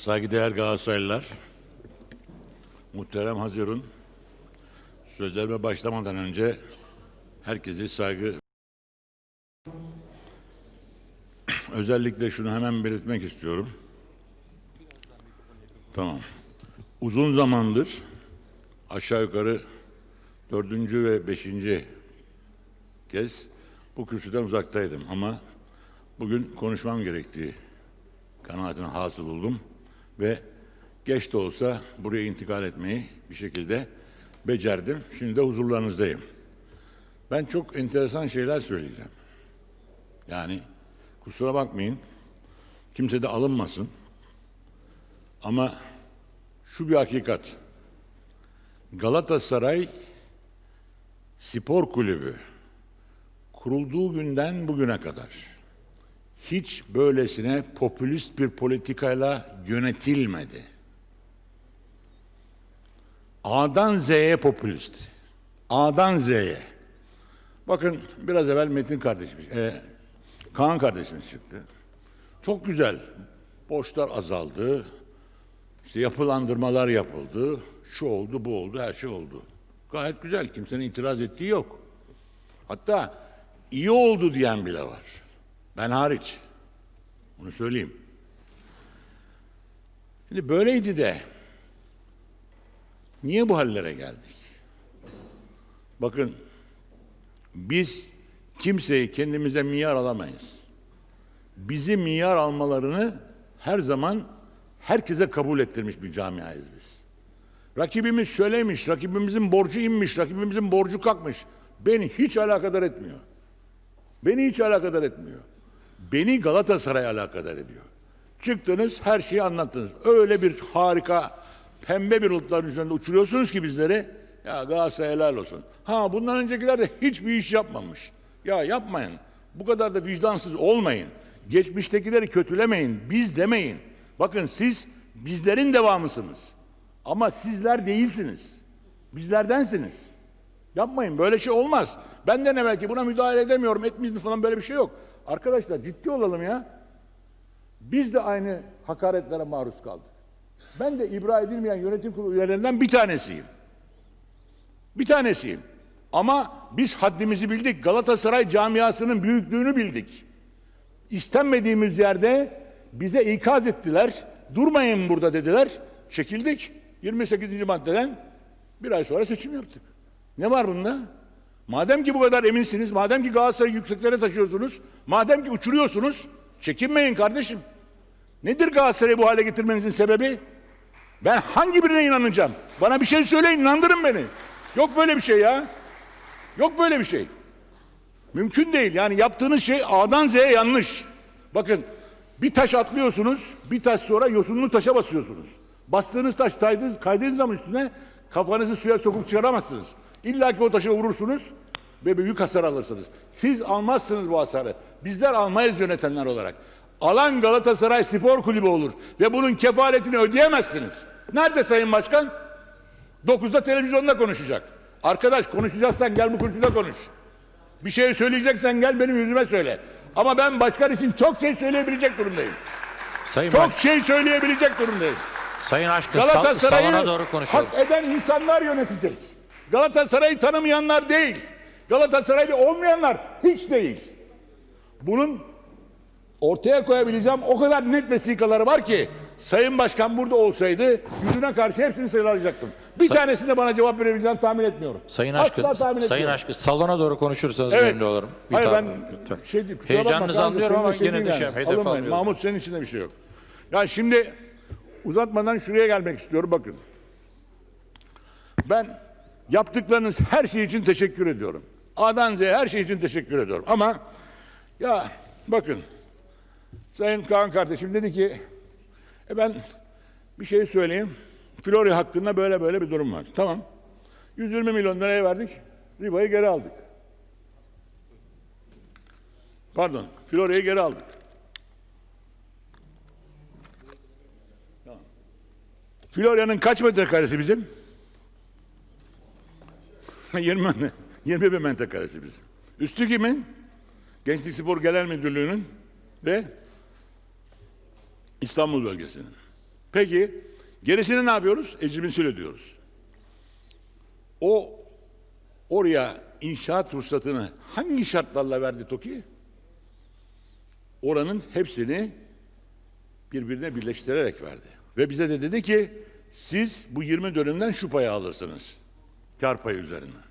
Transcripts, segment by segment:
Saygıdeğer Galatasaraylılar, muhterem Hazirun, sözlerime başlamadan önce herkese saygı özellikle şunu hemen belirtmek istiyorum. Tamam. Uzun zamandır aşağı yukarı dördüncü ve beşinci kez bu kürsüden uzaktaydım ama bugün konuşmam gerektiği kanaatine hasıl oldum ve geç de olsa buraya intikal etmeyi bir şekilde becerdim. Şimdi de huzurlarınızdayım. Ben çok enteresan şeyler söyleyeceğim. Yani kusura bakmayın. Kimse de alınmasın. Ama şu bir hakikat. Galatasaray Spor Kulübü kurulduğu günden bugüne kadar hiç böylesine popülist bir politikayla yönetilmedi. A'dan Z'ye popülist. A'dan Z'ye. Bakın biraz evvel Metin kardeşimiz, e, Kaan kardeşimiz çıktı. Çok güzel. Borçlar azaldı. İşte yapılandırmalar yapıldı. Şu oldu, bu oldu, her şey oldu. Gayet güzel. Kimsenin itiraz ettiği yok. Hatta iyi oldu diyen bile var. Ben hariç. Bunu söyleyeyim. Şimdi böyleydi de niye bu hallere geldik? Bakın biz kimseyi kendimize miyar alamayız. Bizi miyar almalarını her zaman herkese kabul ettirmiş bir camiayız biz. Rakibimiz şöyleymiş, rakibimizin borcu inmiş, rakibimizin borcu kalkmış. Beni hiç alakadar etmiyor. Beni hiç alakadar etmiyor. Beni Galatasaray alakadar ediyor. Çıktınız her şeyi anlattınız. Öyle bir harika pembe bir bulutların üzerinde uçuruyorsunuz ki bizleri. Ya Galatasaray helal olsun. Ha bundan öncekiler de hiçbir iş yapmamış. Ya yapmayın. Bu kadar da vicdansız olmayın. Geçmiştekileri kötülemeyin. Biz demeyin. Bakın siz bizlerin devamısınız. Ama sizler değilsiniz. Bizlerdensiniz. Yapmayın böyle şey olmaz. Benden evvelki buna müdahale edemiyorum, etmeyeyim falan böyle bir şey yok. Arkadaşlar ciddi olalım ya. Biz de aynı hakaretlere maruz kaldık. Ben de ibra edilmeyen yönetim kurulu üyelerinden bir tanesiyim. Bir tanesiyim. Ama biz haddimizi bildik. Galatasaray camiasının büyüklüğünü bildik. İstenmediğimiz yerde bize ikaz ettiler. Durmayın burada dediler. Çekildik. 28. maddeden bir ay sonra seçim yaptık. Ne var bunda? Madem ki bu kadar eminsiniz, madem ki Galatasaray'ı yükseklere taşıyorsunuz, madem ki uçuruyorsunuz, çekinmeyin kardeşim. Nedir Galatasaray'ı bu hale getirmenizin sebebi? Ben hangi birine inanacağım? Bana bir şey söyleyin, inandırın beni. Yok böyle bir şey ya. Yok böyle bir şey. Mümkün değil. Yani yaptığınız şey A'dan Z'ye yanlış. Bakın bir taş atlıyorsunuz, bir taş sonra yosunlu taşa basıyorsunuz. Bastığınız taş kaydığınız, kaydığınız zaman üstüne kafanızı suya sokup çıkaramazsınız. İlla ki o taşa vurursunuz ve büyük hasar alırsınız. Siz almazsınız bu hasarı. Bizler almayız yönetenler olarak. Alan Galatasaray Spor Kulübü olur ve bunun kefaletini ödeyemezsiniz. Nerede Sayın Başkan? 9'da televizyonda konuşacak. Arkadaş konuşacaksan gel bu kürsüde konuş. Bir şey söyleyeceksen gel benim yüzüme söyle. Ama ben başkan için çok şey söyleyebilecek durumdayım. Sayın Çok Baş- şey söyleyebilecek durumdayım. Sayın Aşkın sal- salona doğru konuşalım. hak eden insanlar yönetecek. Galatasaray'ı tanımayanlar değil. Galatasaraylı olmayanlar hiç değil. Bunun ortaya koyabileceğim o kadar net vesikaları var ki Sayın Başkan burada olsaydı yüzüne karşı hepsini sıralayacaktım. Bir Say- tanesine bana cevap verebileceğini tahmin etmiyorum. Sayın Asla Aşkın, tahmin Sayın. Aşkın salona doğru konuşursanız Evet. memnun olurum. Bir Hayır ben lütfen. şey bakma, Heyecanınızı Tanrı, anlıyorum ama şey yine de şey yani. hedef. Mahmut senin içinde bir şey yok. Yani şimdi uzatmadan şuraya gelmek istiyorum bakın. Ben yaptıklarınız her şey için teşekkür ediyorum. A'dan Z'ye her şey için teşekkür ediyorum. Ama ya bakın Sayın Kaan kardeşim dedi ki e ben bir şey söyleyeyim. Florya hakkında böyle böyle bir durum var. Tamam. 120 milyon liraya verdik. Riba'yı geri aldık. Pardon. Florya'yı geri aldık. Tamam. Florya'nın kaç metrekaresi bizim? 20, men- 20 bin metrekaresi bizim. Üstü kimin? Gençlik Spor Genel Müdürlüğü'nün ve İstanbul bölgesinin. Peki gerisini ne yapıyoruz? Ecrimsil ödüyoruz. O oraya inşaat ruhsatını hangi şartlarla verdi TOKİ? Oranın hepsini birbirine birleştirerek verdi. Ve bize de dedi ki siz bu 20 dönümden şu payı alırsınız. Kar payı üzerinden.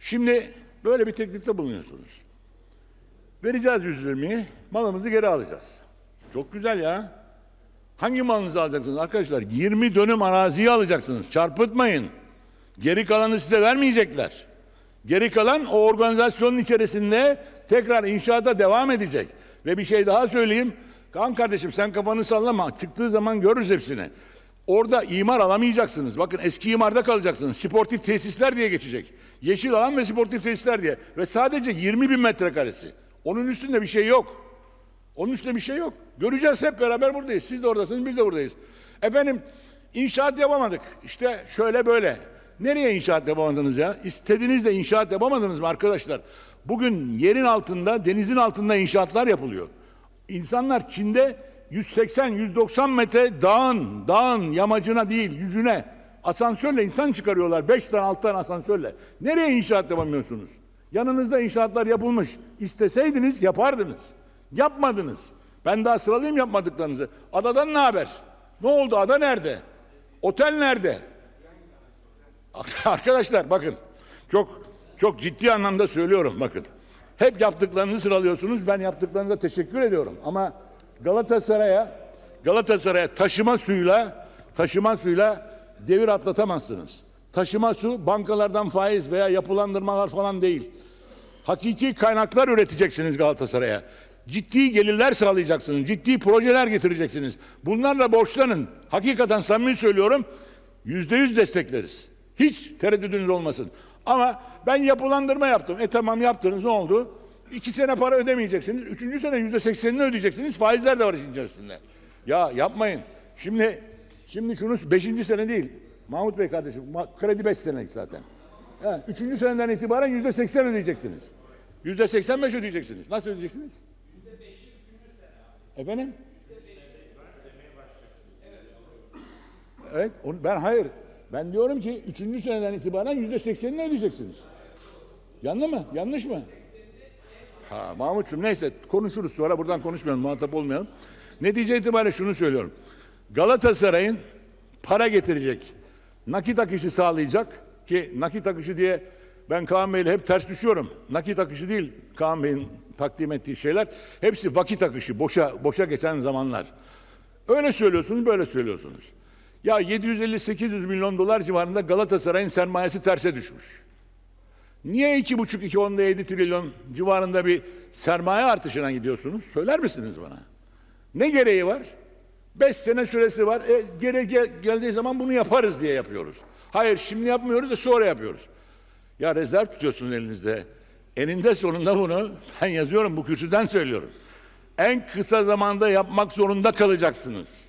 Şimdi böyle bir teklifte bulunuyorsunuz. Vereceğiz 120'yi, malımızı geri alacağız. Çok güzel ya. Hangi malınızı alacaksınız arkadaşlar? 20 dönüm araziyi alacaksınız. Çarpıtmayın. Geri kalanı size vermeyecekler. Geri kalan o organizasyonun içerisinde tekrar inşaata devam edecek. Ve bir şey daha söyleyeyim. Kaan kardeşim sen kafanı sallama. Çıktığı zaman görürüz hepsini. Orada imar alamayacaksınız. Bakın eski imarda kalacaksınız. Sportif tesisler diye geçecek. Yeşil alan ve sportif tesisler diye. Ve sadece 20 bin metrekaresi. Onun üstünde bir şey yok. Onun üstünde bir şey yok. Göreceğiz hep beraber buradayız. Siz de oradasınız, biz de buradayız. Efendim inşaat yapamadık. İşte şöyle böyle. Nereye inşaat yapamadınız ya? İstediğinizde de inşaat yapamadınız mı arkadaşlar? Bugün yerin altında, denizin altında inşaatlar yapılıyor. İnsanlar Çin'de 180-190 metre dağın, dağın yamacına değil, yüzüne asansörle insan çıkarıyorlar. 5 tane 6 tane asansörle. Nereye inşaat yapamıyorsunuz? Yanınızda inşaatlar yapılmış. İsteseydiniz yapardınız. Yapmadınız. Ben daha sıralayayım yapmadıklarınızı. Adadan ne haber? Ne oldu? Ada nerede? Otel nerede? Arkadaşlar bakın. Çok çok ciddi anlamda söylüyorum bakın. Hep yaptıklarınızı sıralıyorsunuz. Ben yaptıklarınıza teşekkür ediyorum. Ama Galatasaray'a Galatasaray'a taşıma suyla taşıma suyla devir atlatamazsınız. Taşıma su bankalardan faiz veya yapılandırmalar falan değil. Hakiki kaynaklar üreteceksiniz Galatasaray'a. Ciddi gelirler sağlayacaksınız. Ciddi projeler getireceksiniz. Bunlarla borçlanın. Hakikaten samimi söylüyorum. Yüzde yüz destekleriz. Hiç tereddüdünüz olmasın. Ama ben yapılandırma yaptım. E tamam yaptınız ne oldu? İki sene para ödemeyeceksiniz. Üçüncü sene yüzde seksenini ödeyeceksiniz. Faizler de var işin içerisinde. Ya yapmayın. Şimdi şimdi şunu beşinci sene değil. Mahmut Bey kardeşim kredi beş senelik zaten. Ha, üçüncü seneden itibaren yüzde seksen ödeyeceksiniz. Yüzde seksen beş ödeyeceksiniz. Nasıl ödeyeceksiniz? Efendim? Evet, onu, ben hayır. Ben diyorum ki üçüncü seneden itibaren yüzde seksenini ödeyeceksiniz. Yanlış mı? Yanlış mı? Ha, Mahmut'cum neyse konuşuruz sonra buradan konuşmayalım muhatap olmayalım. Netice itibariyle şunu söylüyorum. Galatasaray'ın para getirecek, nakit akışı sağlayacak ki nakit akışı diye ben Kaan Bey'le hep ters düşüyorum. Nakit akışı değil Kaan Bey'in takdim ettiği şeyler. Hepsi vakit akışı, boşa boşa geçen zamanlar. Öyle söylüyorsunuz, böyle söylüyorsunuz. Ya 750-800 milyon dolar civarında Galatasaray'ın sermayesi terse düşmüş. Niye iki buçuk, iki onda yedi trilyon civarında bir sermaye artışına gidiyorsunuz? Söyler misiniz bana? Ne gereği var? Beş sene süresi var. E, geri gel- geldiği zaman bunu yaparız diye yapıyoruz. Hayır şimdi yapmıyoruz da sonra yapıyoruz. Ya rezerv tutuyorsunuz elinizde. Eninde sonunda bunu ben yazıyorum bu kürsüden söylüyorum. En kısa zamanda yapmak zorunda kalacaksınız.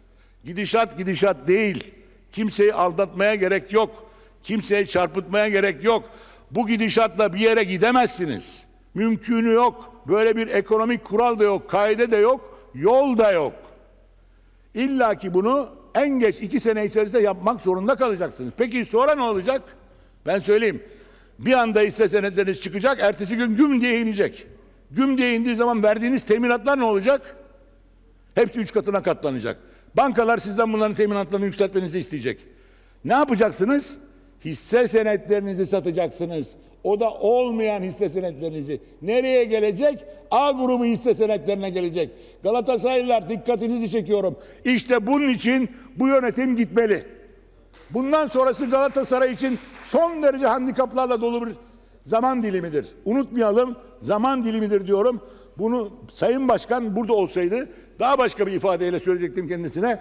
Gidişat gidişat değil. Kimseyi aldatmaya gerek yok. Kimseyi çarpıtmaya gerek yok. Bu gidişatla bir yere gidemezsiniz. Mümkünü yok. Böyle bir ekonomik kural da yok, kaide de yok, yol da yok. İlla ki bunu en geç iki sene içerisinde yapmak zorunda kalacaksınız. Peki sonra ne olacak? Ben söyleyeyim. Bir anda hisse senetleriniz çıkacak, ertesi gün güm diye inecek. Güm diye indiği zaman verdiğiniz teminatlar ne olacak? Hepsi üç katına katlanacak. Bankalar sizden bunların teminatlarını yükseltmenizi isteyecek. Ne yapacaksınız? Hisse senetlerinizi satacaksınız. O da olmayan hisse senetlerinizi. Nereye gelecek? A grubu hisse senetlerine gelecek. Galatasaraylılar dikkatinizi çekiyorum. İşte bunun için bu yönetim gitmeli. Bundan sonrası Galatasaray için son derece handikaplarla dolu bir zaman dilimidir. Unutmayalım zaman dilimidir diyorum. Bunu Sayın Başkan burada olsaydı daha başka bir ifadeyle söyleyecektim kendisine.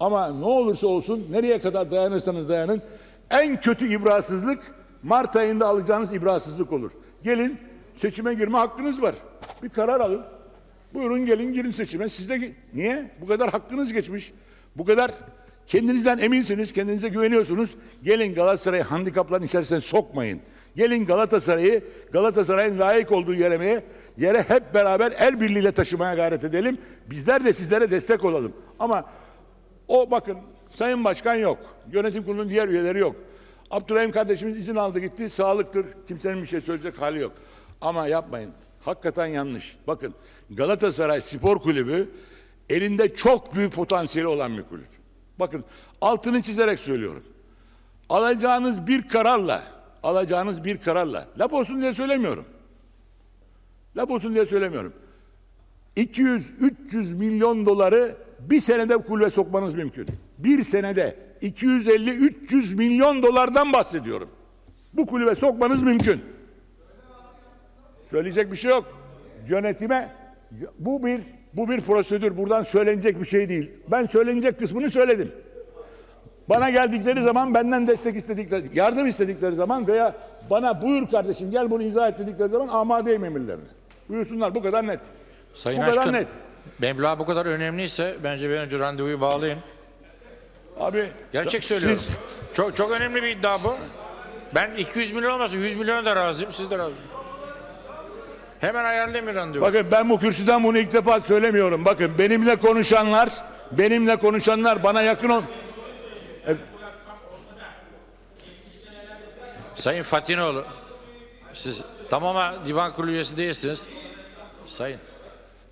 Ama ne olursa olsun nereye kadar dayanırsanız dayanın en kötü ibrasızlık Mart ayında alacağınız ibrasızlık olur. Gelin seçime girme hakkınız var. Bir karar alın. Buyurun gelin girin seçime. Siz de niye? Bu kadar hakkınız geçmiş. Bu kadar kendinizden eminsiniz, kendinize güveniyorsunuz. Gelin Galatasaray'ı handikapların içerisine sokmayın. Gelin Galatasaray'ı Galatasaray'ın layık olduğu yere yere hep beraber el birliğiyle taşımaya gayret edelim. Bizler de sizlere destek olalım. Ama O bakın Sayın Başkan yok. Yönetim kurulunun diğer üyeleri yok. Abdurrahim kardeşimiz izin aldı gitti. Sağlıktır. Kimsenin bir şey söyleyecek hali yok. Ama yapmayın. Hakikaten yanlış. Bakın Galatasaray Spor Kulübü elinde çok büyük potansiyeli olan bir kulüp. Bakın altını çizerek söylüyorum. Alacağınız bir kararla, alacağınız bir kararla, laf olsun diye söylemiyorum. Laf olsun diye söylemiyorum. 200-300 milyon doları bir senede kulübe sokmanız mümkün. Bir senede 250-300 milyon dolardan bahsediyorum. Bu kulübe sokmanız mümkün. Söyleyecek bir şey yok. Yönetime bu bir bu bir prosedür. Buradan söylenecek bir şey değil. Ben söylenecek kısmını söyledim. Bana geldikleri zaman benden destek istedikleri, yardım istedikleri zaman veya bana buyur kardeşim gel bunu izah et dedikleri zaman amadeyim emirlerine. Buyursunlar bu kadar net. Sayın bu kadar Aşkın, net. Meblağ bu kadar önemliyse bence bir önce randevuyu bağlayın. Abi Gerçek siz- söylüyorum. Çok çok önemli bir iddia bu. Ben 200 milyon olmasa 100 milyona da razıyım, siz de razı. Hemen ayarlayın bir randevu. Bakın ben bu kürsüden bunu ilk defa söylemiyorum. Bakın benimle konuşanlar, benimle konuşanlar bana yakın ol. Sayın Fatinoğlu, siz tamama divan kurulu üyesi değilsiniz. Sayın.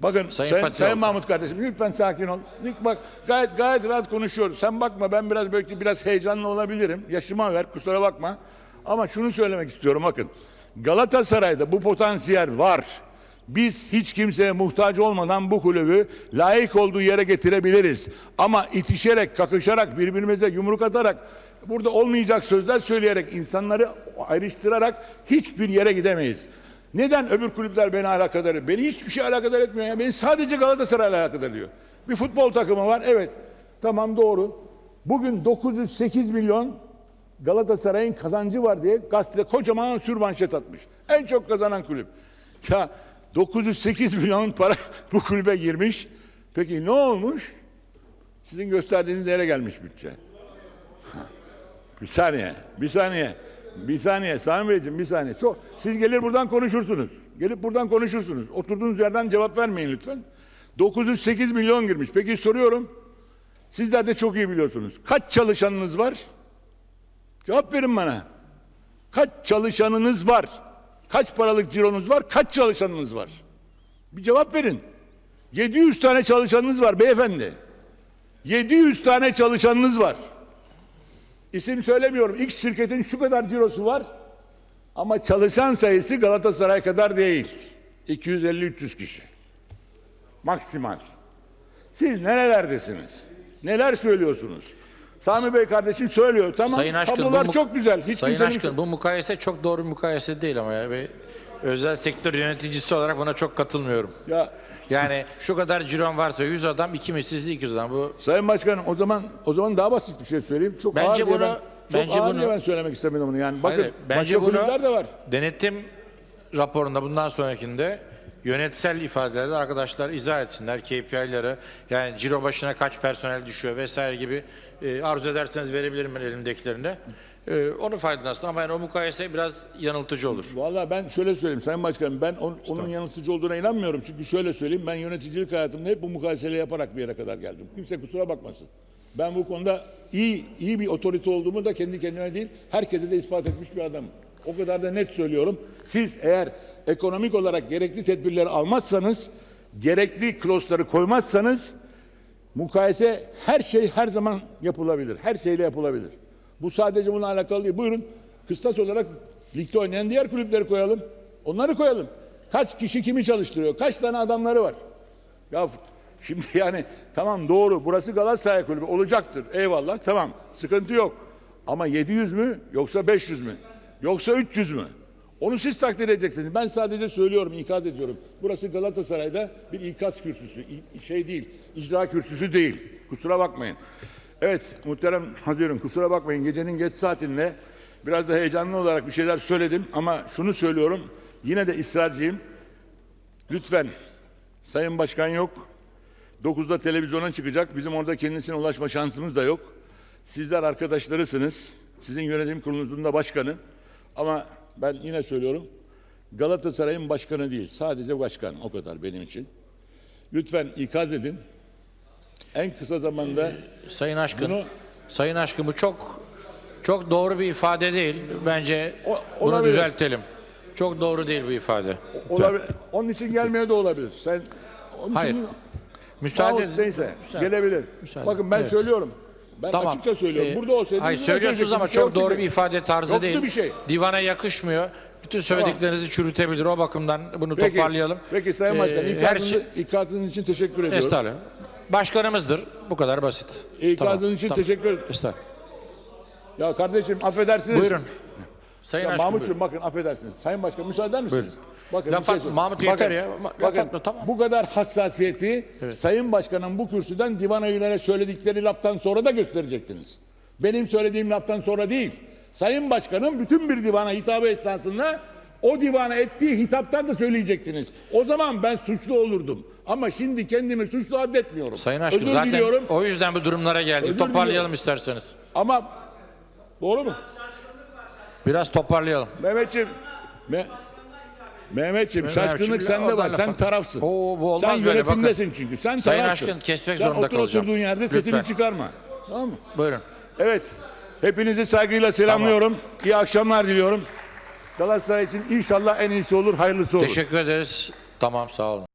Bakın Sayın Sayın, Fatih Sayın. Mahmut kardeşim lütfen sakin ol. Lütfen bak gayet gayet rahat konuşuyoruz. Sen bakma ben biraz belki biraz heyecanlı olabilirim. Yaşıma ver kusura bakma. Ama şunu söylemek istiyorum bakın. Galatasaray'da bu potansiyel var. Biz hiç kimseye muhtaç olmadan bu kulübü layık olduğu yere getirebiliriz. Ama itişerek, kakışarak, birbirimize yumruk atarak, burada olmayacak sözler söyleyerek, insanları ayrıştırarak hiçbir yere gidemeyiz. Neden öbür kulüpler beni alakadar ediyor? Beni hiçbir şey alakadar etmiyor. Ya. Beni sadece Galatasaray'la alakadar ediyor. Bir futbol takımı var. Evet. Tamam doğru. Bugün 908 milyon Galatasaray'ın kazancı var diye gazetede kocaman sürmanşet atmış. En çok kazanan kulüp. Ya 908 milyon para bu kulübe girmiş. Peki ne olmuş? Sizin gösterdiğiniz yere gelmiş bütçe. Bir saniye, bir saniye, bir saniye Sami Beyciğim bir saniye. Çok, siz gelir buradan konuşursunuz. Gelip buradan konuşursunuz. Oturduğunuz yerden cevap vermeyin lütfen. 908 milyon girmiş. Peki soruyorum. Sizler de çok iyi biliyorsunuz. Kaç çalışanınız var? Cevap verin bana. Kaç çalışanınız var? Kaç paralık cironuz var? Kaç çalışanınız var? Bir cevap verin. 700 tane çalışanınız var beyefendi. 700 tane çalışanınız var. İsim söylemiyorum. X şirketin şu kadar cirosu var. Ama çalışan sayısı Galatasaray kadar değil. 250-300 kişi. Maksimal. Siz nerelerdesiniz? Neler söylüyorsunuz? Sami Bey kardeşim söylüyor. Tamam. Sayın Aşkın, Tablolar bu çok güzel. Hiç Sayın Aşkın bu mukayese çok doğru bir mukayese değil ama ya. Özel sektör yöneticisi olarak buna çok katılmıyorum. Ya Yani şu kadar ciron varsa 100 adam, iki mislisi 200 adam. Bu Sayın Başkanım o zaman o zaman daha basit bir şey söyleyeyim. Çok Bence ağır diye bunu- ben, çok bence ağır bunu- diye ben söylemek istemedim bunu. Yani bakın Hayır, bence başka bunu kulüpler de var. denetim raporunda bundan sonrakinde yönetsel ifadelerde arkadaşlar izah etsinler KPI'ları yani ciro başına kaç personel düşüyor vesaire gibi e, arzu ederseniz verebilirim ben elimdekilerinde. E, onu faydalansın ama yani o mukayese biraz yanıltıcı olur. Vallahi ben şöyle söyleyeyim Sayın Başkanım ben on- onun yanıltıcı olduğuna inanmıyorum. Çünkü şöyle söyleyeyim ben yöneticilik hayatımda hep bu mukayeseleri yaparak bir yere kadar geldim. Kimse kusura bakmasın. Ben bu konuda iyi iyi bir otorite olduğumu da kendi kendime değil herkese de ispat etmiş bir adamım. O kadar da net söylüyorum. Siz eğer ekonomik olarak gerekli tedbirleri almazsanız, gerekli klosları koymazsanız Mukayese her şey her zaman yapılabilir. Her şeyle yapılabilir. Bu sadece bununla alakalı değil. Buyurun kıstas olarak ligde oynayan diğer kulüpleri koyalım. Onları koyalım. Kaç kişi kimi çalıştırıyor? Kaç tane adamları var? Ya şimdi yani tamam doğru burası Galatasaray kulübü olacaktır. Eyvallah tamam sıkıntı yok. Ama 700 mü yoksa 500 mü? Yoksa 300 mü? Onu siz takdir edeceksiniz. Ben sadece söylüyorum, ikaz ediyorum. Burası Galatasaray'da bir ikaz kürsüsü. Şey değil, icra kürsüsü değil. Kusura bakmayın. Evet, muhterem Hazirun kusura bakmayın. Gecenin geç saatinde biraz da heyecanlı olarak bir şeyler söyledim. Ama şunu söylüyorum, yine de ısrarcıyım. Lütfen, Sayın Başkan yok. 9'da televizyona çıkacak. Bizim orada kendisine ulaşma şansımız da yok. Sizler arkadaşlarısınız. Sizin yönetim kurulunuzun da başkanı. Ama ben yine söylüyorum. Galatasaray'ın başkanı değil. Sadece başkan. O kadar benim için. Lütfen ikaz edin. En kısa zamanda Sayın Aşkın, Bunu- Sayın Aşkın bu çok çok doğru bir ifade değil. Bence O- bunu olabilir. düzeltelim. Çok doğru değil bu ifade. olabilir. Onun için gelmeye de olabilir. Sen onun Hayır. için Müsaade Yahut neyse Müsaade. gelebilir. Müsaade. Bakın ben Evet. söylüyorum. Ben Tamam. açıkça söylüyorum. Ee, Burada olsaydınız Hayır yine söylüyorsunuz ama söyleyecektim. çok Bir şey doğru yok bir ki. ifade tarzı Yoktu değil. bir şey. Divana yakışmıyor. Bütün söylediklerinizi çürütebilir. O bakımdan bunu Peki, toparlayalım. Peki Sayın Ee, Başkan her ikazınız, şey- ikazınız için teşekkür ediyorum. Estağfurullah. Başkanımızdır. Bu kadar basit. İkazınız için tamam. teşekkür ederim. Estağfurullah. Ya kardeşim affedersiniz. Buyurun. Sayın Ya buyurun. bakın affedersiniz. Sayın Başkan müsaade eder misiniz? Bakın Laf şey. Mahmut yeter ya. Bakın atma, tamam. bu kadar hassasiyeti Sayın Başkan'ın bu kürsüden divan üyelerine söyledikleri laftan sonra da gösterecektiniz. Benim söylediğim laftan sonra değil. Sayın Başkan'ın bütün bir divana hitabı esnasında o divana ettiği hitaptan da söyleyecektiniz. O zaman ben suçlu olurdum. Ama şimdi kendimi suçlu addetmiyorum. Sayın Aşkın Özür zaten diliyorum o yüzden bu durumlara geldik. Özür Toparlayalım diliyorum. isterseniz. ama doğru mu? Biraz toparlayalım. Mehmetciğim. Me Mehmetciğim Mehmet şaşkınlık sende var. Sen tarafsın. Oo, bu olmaz Sen böyle, yönetimdesin çünkü. Sen Sayın tarafsın. Aşkın, kesmek Sen zorunda otur kalacağım. oturduğun yerde Lütfen. sesini çıkarma. Tamam mı? Buyurun. Evet. Hepinizi saygıyla selamlıyorum. İyi akşamlar diliyorum. Galatasaray için inşallah en iyisi olur, hayırlısı olur. Teşekkür ederiz. Tamam sağ olun.